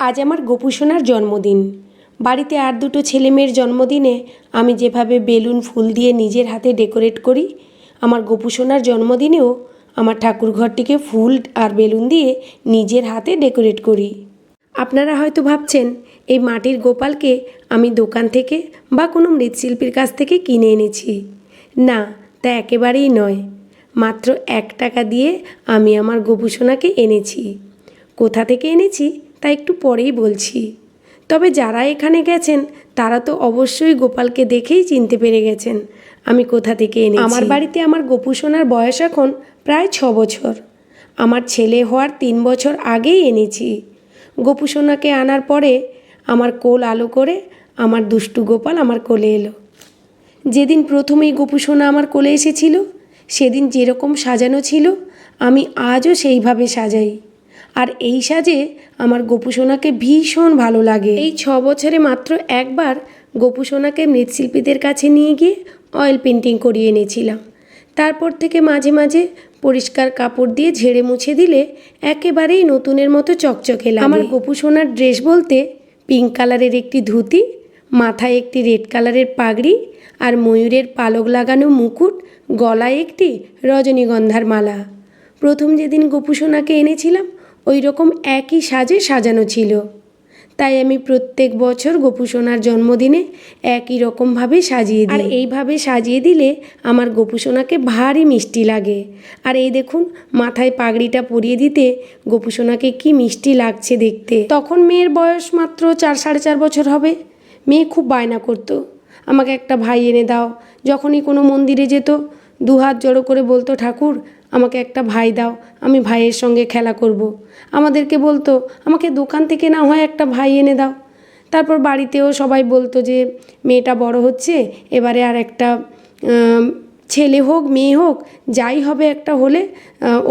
আজ আমার গোপুসোনার জন্মদিন। বাড়িতে আর দুটো ছেলে মেয়ের জন্মদিনে আমি যেভাবে বেলুন, ফুল দিয়ে নিজের হাতে ডেকোরেট করি, আমার গোপুসোনার জন্মদিনেও আমার ঠাকুরঘরটিকে ফুল আর বেলুন দিয়ে নিজের হাতে ডেকোরেট করি। আপনারা হয়তো ভাবছেন, এই মাটির গোপালকে আমি দোকান থেকে বা কোনো মৃৎশিল্পীর কাছ থেকে কিনে এনেছি। না, তা একেবারেই নয়। মাত্র এক টাকা দিয়ে আমি আমার গোপুসোনাকে এনেছি। কোথা থেকে এনেছি? তা একটু পরেই বলছি। তবে যারা এখানে গেছেন, তারা তো অবশ্যই গোপালকে দেখেই চিনতে পেরে গেছেন। আমি কোথা থেকে এনেছি? আমার বাড়িতে আমার গোপুসোনার বয়স এখন প্রায় ছ বছর। আমার ছেলে হওয়ার তিন বছর আগেই এনেছি। গোপুসোনাকে আনার পরে আমার কোল আলো করে আমার দুষ্টু গোপাল আমার কোলে এলো। যেদিন প্রথমেই গোপুসোনা আমার কোলে এসেছিল, সেদিন যেরকম সাজানো ছিল, আমি আজও সেইভাবে সাজাই। আর এই সাজে আমার গোপুসোনাকে ভীষণ ভালো লাগে। এই ছ বছরে মাত্র একবার গোপুসোনাকে মৃৎশিল্পীদের কাছে নিয়ে গিয়ে অয়েল পেন্টিং করিয়ে এনেছিলাম। তারপর থেকে মাঝে মাঝে পরিষ্কার কাপড় দিয়ে ঝেড়ে মুছে দিলে একেবারেই নতুনের মতো চকচকে লাগে। আমার গোপুসোনার ড্রেস বলতে পিঙ্ক কালারের একটি ধুতি, মাথায় একটি রেড কালারের পাগড়ি আর ময়ূরের পালক লাগানো মুকুট, গলায় একটি রজনীগন্ধার মালা। প্রথম যেদিন গোপুসোনাকে এনেছিলাম ওই রকম একই সাজে সাজানো ছিল। তাই আমি প্রত্যেক বছর গোপুসোনার জন্মদিনে একই রকমভাবে সাজিয়ে দিই। এইভাবে সাজিয়ে দিলে আমার গোপুসোনাকে ভারী মিষ্টি লাগে। আর এই দেখুন, মাথায় পাগড়িটা পরিয়ে দিতে গোপুসোনাকে কি মিষ্টি লাগছে দেখতে। তখন মেয়ের বয়স মাত্র চার, সাড়ে চার বছর হবে। মেয়ে খুব বায়না করতো। আমাকে একটা ভাই এনে দাও, যখনই কোনো মন্দিরে যেত দু হাত জড়ো করে বলতো, ঠাকুর আমাকে একটা ভাই দাও, আমি ভাইয়ের সঙ্গে খেলা করব। আমাদেরকে বলতো, আমাকে দোকান থেকে না হয় একটা ভাই এনে দাও। তারপর বাড়িতেও সবাই বলতো যে, মেয়েটা বড় হচ্ছে, এবারে আর একটা ছেলে হোক, মেয়ে হোক, যাই হবে একটা হলে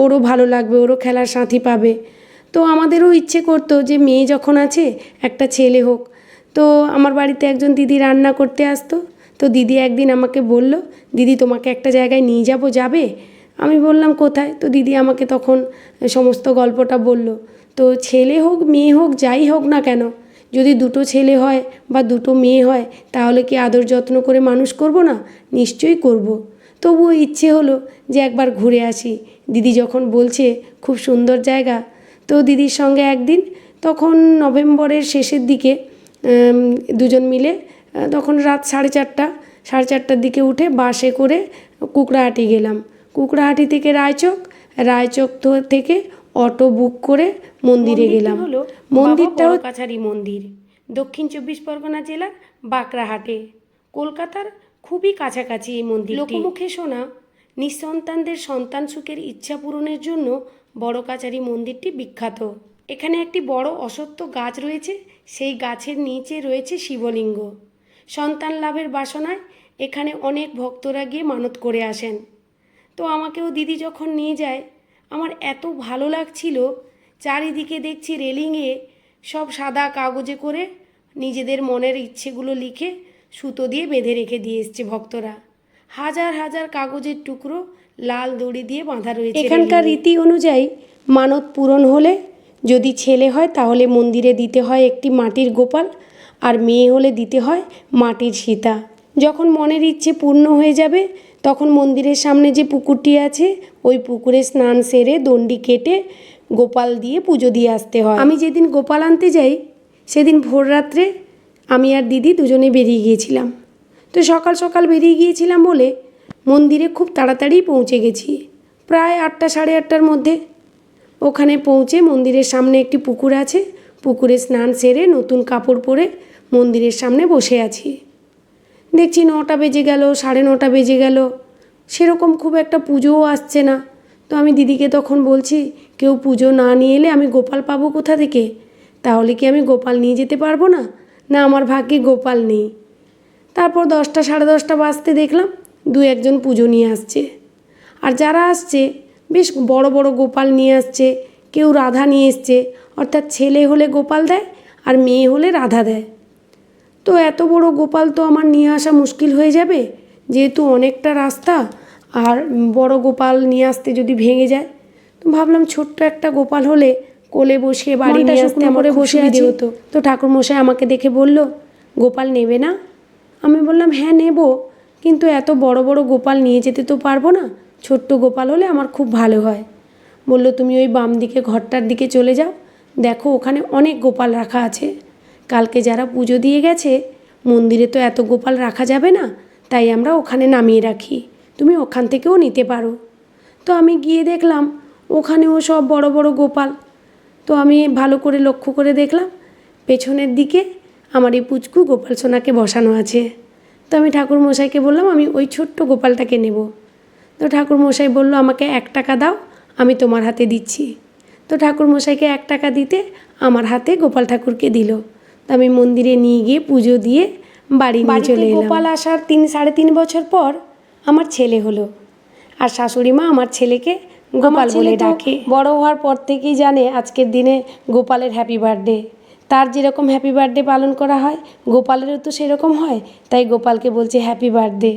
ওরও ভালো লাগবে, ওরও খেলার সাথী পাবে। তো আমাদেরও ইচ্ছে করতো যে, মেয়ে যখন আছে, একটা ছেলে হোক। তো আমার বাড়িতে একজন দিদি রান্না করতে আসতো। তো দিদি একদিন আমাকে বলল, দিদি, তোমাকে একটা জায়গায় নিয়ে যাব, যাবে? আমি বললাম, কোথায়? তো দিদি আমাকে তখন সমস্ত গল্পটা বলল, তো ছেলে হোক, মেয়ে হোক, যাই হোক না কেন, যদি দুটো ছেলে হয় বা দুটো মেয়ে হয়, তাহলে কি আদর যত্ন করে মানুষ করব না? নিশ্চয়ই করব। তবুও ইচ্ছে হলো যে একবার ঘুরে আসি। দিদি যখন বলছে, খুব সুন্দর জায়গা। তো দিদির সঙ্গে একদিন, তখন নভেম্বরের শেষের দিকে দুজন মিলে, তখন রাত সাড়ে চারটা, সাড়ে চারটার দিকে উঠে বাসে করে কুকড়াহাটি গেলাম। কুকড়াহাটি থেকে রায়চক রায়চক থেকে অটো বুক করে মন্দিরে গেলাম। হলো মন্দিরটাও কাছারি মন্দির। দক্ষিণ চব্বিশ পরগনা জেলার বাঁকড়াহাটে। কলকাতার খুবই কাছাকাছি এই মন্দির লোকমুখে শোনা নিঃসন্তানদের সন্তান সুখের ইচ্ছা পূরণের জন্য বড় কাছারি মন্দিরটি বিখ্যাত। এখানে একটি বড় অসত্য গাছ রয়েছে সেই গাছের নিচে রয়েছে শিবলিঙ্গ। সন্তান লাভের বাসনায় এখানে অনেক ভক্তরা গিয়ে মানত করে আসেন। তো আমাকেও দিদি যখন নিয়ে যায়, আমার এত ভালো লাগছিল। চারিদিকে দেখছি রেলিংয়ে সব সাদা কাগজে করে নিজেদের মনের ইচ্ছেগুলো লিখে সুতো দিয়ে বেঁধে রেখে দিয়ে এসছে ভক্তরা। হাজার হাজার কাগজের টুকরো লাল দড়ি দিয়ে বাঁধা রয়েছে এখানকার রীতি অনুযায়ী মানত পূরণ হলে যদি ছেলে হয় তাহলে মন্দিরে দিতে হয় একটি মাটির গোপাল, আর মেয়ে হলে দিতে হয় মাটির সীতা। যখন মনের ইচ্ছে পূর্ণ হয়ে যাবে তখন মন্দিরের সামনে যে পুকুরটি আছে, ওই পুকুরে স্নান সেরে দণ্ডি কেটে গোপাল দিয়ে পুজো দিয়ে আসতে হয়। আমি যেদিন গোপাল আনতে যাই, সেদিন ভোর রাত্রে আমি আর দিদি দুজনে বেরিয়ে গিয়েছিলাম। তো সকাল সকাল বেরিয়ে গিয়েছিলাম বলে মন্দিরে খুব তাড়াতাড়ি পৌঁছে গেছি। প্রায় আটটা সাড়ে আটটার মধ্যে ওখানে পৌঁছে মন্দিরের সামনে একটি পুকুর আছে। পুকুরে স্নান সেরে নতুন কাপড় পরে মন্দিরের সামনে বসে আছি। দেখছি নটা বেজে গেল, সাড়ে নটা বেজে গেল। সেরকম খুব একটা পুজোও আসছে না। তো আমি দিদিকে তখন বলছি, কেউ পুজো না নিয়ে এলে আমি গোপাল পাবো কোথা থেকে? তাহলে কি আমি গোপাল নিয়ে যেতে পারব না? না, আমার ভাগ্যে গোপাল নেই। তারপর দশটা, সাড়ে দশটা বাজতে দেখলাম দু একজন পুজো নিয়ে আসছে। আর যারা আসছে, বেশ বড় বড় গোপাল নিয়ে আসছে, কেউ রাধা নিয়ে এসছে। অর্থাৎ ছেলে হলে গোপাল দেয় আর মেয়ে হলে রাধা দেয়। তো এত বড় গোপাল তো আমার নিয়ে আসা মুশকিল হয়ে যাবে? যেহেতু অনেকটা রাস্তা আর বড় গোপাল নিয়ে আসতে যদি ভেঙে যায় তো ভাবলাম ছোট্ট একটা গোপাল হলে কোলে বসে বাড়ি নিয়ে আসতে করে বসে আছি। হতো। তো ঠাকুরমশাই আমাকে দেখে বলল গোপাল নেবে না? আমি বললাম হ্যাঁ নেব। কিন্তু এত বড় বড় গোপাল নিয়ে যেতে তো পারব না। ছোট্ট গোপাল হলে আমার খুব ভালো হয়। বলল তুমি ওই বাম দিকে ঘরটার দিকে চলে যাও। দেখো ওখানে অনেক গোপাল রাখা আছে। কালকে যারা পুজো দিয়ে গেছে, মন্দিরে তো এত গোপাল রাখা যাবে না, তাই আমরা ওখানে নামিয়ে রাখি। তুমি ওখান থেকেও নিতে পারো। তো আমি গিয়ে দেখলাম, ওখানেও সব বড় বড় গোপাল। তো আমি ভালো করে লক্ষ্য করে দেখলাম, পেছনের দিকে আমার এই পুচকু গোপাল সোনাকে বসানো আছে। তো আমি ঠাকুর মশাইকে বললাম, আমি ওই ছোট্ট গোপালটাকে নেব। তো ঠাকুর মশাই বলল, আমাকে এক টাকা দাও, আমি তোমার হাতে দিচ্ছি। তো ঠাকুর মশাইকে এক টাকা দিতে আমার হাতে গোপাল ঠাকুরকে দিল। তো আমি মন্দিরে নিয়ে গিয়ে পুজো দিয়ে বাড়ি নিয়ে চলে এলাম। গোপাল আসার তিন সাড়ে তিন বছর পর আমার ছেলে হলো। আর শাশুড়ি মা আমার ছেলেকে গোপাল বলে ডাকে। বড় হওয়ার পর থেকেই জানে আজকের দিনে গোপালের হ্যাপি বার্থডে তার যেরকম হ্যাপি বার্থডে পালন করা হয় গোপালেরও তো সেরকম হয় তাই গোপালকে বলছে হ্যাপি বার্থডে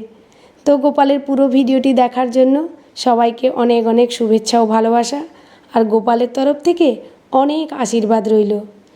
তো গোপালের পুরো ভিডিওটি দেখার জন্য সবাইকে অনেক অনেক শুভেচ্ছা ও ভালোবাসা। আর গোপালের তরফ থেকে অনেক আশীর্বাদ রইল।